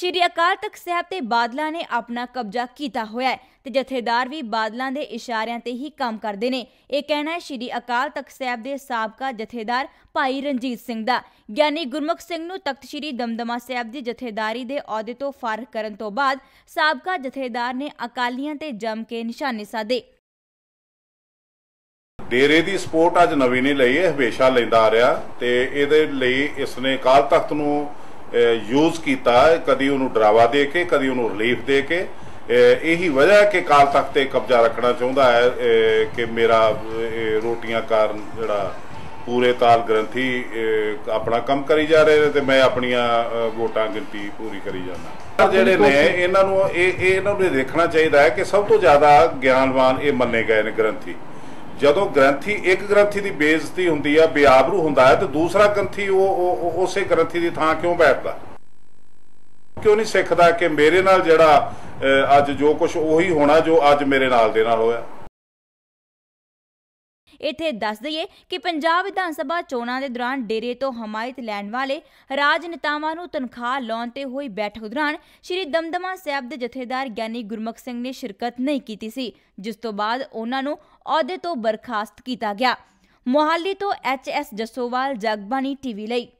ਸ਼੍ਰੀ ਅਕਾਲ ਤਖਤ ਸਾਹਿਬ ਤੇ ਬਾਦਲਾਂ ਨੇ ਆਪਣਾ ਕਬਜ਼ਾ ਕੀਤਾ ਹੋਇਆ ਹੈ ਤੇ ਜਥੇਦਾਰ ਵੀ ਬਾਦਲਾਂ ਦੇ ਇਸ਼ਾਰਿਆਂ ਤੇ ਹੀ ਕੰਮ ਕਰਦੇ ਨੇ। ਇਹ ਕਹਿਣਾ ਹੈ ਸ਼੍ਰੀ ਅਕਾਲ ਤਖਤ ਸਾਹਿਬ ਦੇ ਸਾਬਕਾ ਜਥੇਦਾਰ ਭਾਈ ਰਣਜੀਤ ਸਿੰਘ ਦਾ। ਗਿਆਨੀ ਗੁਰਮੁਖ ਸਿੰਘ ਨੂੰ ਤਖਤ ਸ਼੍ਰੀ ਦਮਦਮਾ ਸਾਹਿਬ ਦੀ ਜਥੇਦਾਰੀ ਦੇ ਅਹੁਦੇ ਤੋਂ ਫਾਰਗ ਕਰਨ ਤੋਂ ਬਾਅਦ ਸਾਬਕਾ ਜਥੇਦਾਰ ਨੇ ਅਕਾਲੀਆਂ ਤੇ ਜੰਮ ਕੇ ਨਿਸ਼ਾਨੇ ਸਾਧੇ। ਡੇਰੇ ਦੀ ਸਪੋਰਟ ਅੱਜ ਨਵੀਂ ਨਹੀਂ ਲਈ, ਇਹ ਹਮੇਸ਼ਾ ਲੈਂਦਾ ਆ ਰਿਹਾ ਤੇ ਇਹਦੇ ਲਈ ਇਸਨੇ ਅਕਾਲ ਤਖਤ ਨੂੰ ਯੂਜ਼ ਕੀਤਾ ਕਦੀ ਉਹਨੂੰ ਡਰਾਵਾ ਦੇ ਕੇ, ਕਦੀ ਉਹਨੂੰ ਰਿਲੀਫ ਦੇ ਕੇ। ਇਹੀ ਵਜ੍ਹਾ ਹੈ ਕਿ ਅਕਾਲ ਤਖਤ ਤੇ ਕਬਜ਼ਾ ਰੱਖਣਾ ਚਾਹੁੰਦਾ ਹੈ ਕਿ ਮੇਰਾ ਰੋਟੀਆਂ ਕਾਰਨ ਜਿਹੜਾ ਪੂਰੇ ਤਾਲ ਗ੍ਰੰਥੀ ਆਪਣਾ ਕੰਮ ਕਰੀ ਜਾ ਰਹੇ ਨੇ ਤੇ ਮੈਂ ਆਪਣੀਆਂ ਵੋਟਾਂ ਗਿਣਤੀ ਪੂਰੀ ਕਰੀ ਜਾਂਦਾ। ਜਿਹੜੇ ਨੇ, ਇਹਨਾਂ ਨੂੰ ਇਹ ਇਹ ਇਹਨਾਂ ਨੂੰ ਇਹ ਦੇਖਣਾ ਚਾਹੀਦਾ ਹੈ ਕਿ ਸਭ ਤੋਂ ਜ਼ਿਆਦਾ ਗਿਆਨਵਾਨ ਇਹ ਮੰਨੇ ਗਏ ਨੇ ਗ੍ਰੰਥੀ। ਜਦੋਂ ਗ੍ਰੰਥੀ, ਇੱਕ ਗ੍ਰੰਥੀ ਦੀ ਬੇਇੱਜ਼ਤੀ ਹੁੰਦੀ ਆ, ਬੇਆਬਰੂ ਹੁੰਦਾ ਹੈ, ਤੇ ਦੂਸਰਾ ਗ੍ਰੰਥੀ ਉਹ ਉਸੇ ਗ੍ਰੰਥੀ ਦੀ ਥਾਂ ਕਿਉਂ ਬੈਠਦਾ? ਕਿਉਂ ਨਹੀਂ ਸਿੱਖਦਾ ਕਿ ਮੇਰੇ ਨਾਲ ਜਿਹੜਾ ਅੱਜ ਜੋ ਕੁਝ ਉਹੀ ਹੋਣਾ ਜੋ ਅੱਜ ਮੇਰੇ ਨਾਲ ਦੇ ਨਾਲ ਹੋਇਆ? ਇੱਥੇ ਦੱਸ ਦਈਏ ਕਿ ਪੰਜਾਬ ਵਿਧਾਨ ਸਭਾ ਚੋਣਾਂ ਦੇ ਦੌਰਾਨ ਡੇਰੇ ਤੋਂ ਹਮਾਇਤ ਲੈਣ ਵਾਲੇ ਰਾਜਨੇਤਾਵਾਂ ਨੂੰ ਤਨਖਾਹ ਲਾਉਣ ਤੇ ਹੋਈ ਬੈਠਕ ਦੌਰਾਨ ਸ਼੍ਰੀ ਦਮਦਮਾ ਸਾਹਿਬ ਦੇ ਜਥੇਦਾਰ ਗਿਆਨੀ ਗੁਰਮੁਖ ਸਿੰਘ ਨੇ ਸ਼ਿਰਕਤ ਨਹੀਂ ਕੀਤੀ ਸੀ, ਜਿਸ ਤੋਂ ਬਾਅਦ ਉਹਨਾਂ ਨੂੰ ਅਹੁਦੇ ਤੋਂ ਬਰਖਾਸਤ ਕੀਤਾ ਗਿਆ। ਮੋਹਾਲੀ ਤੋਂ H S Jasowal, Jagbani TV ਲਈ।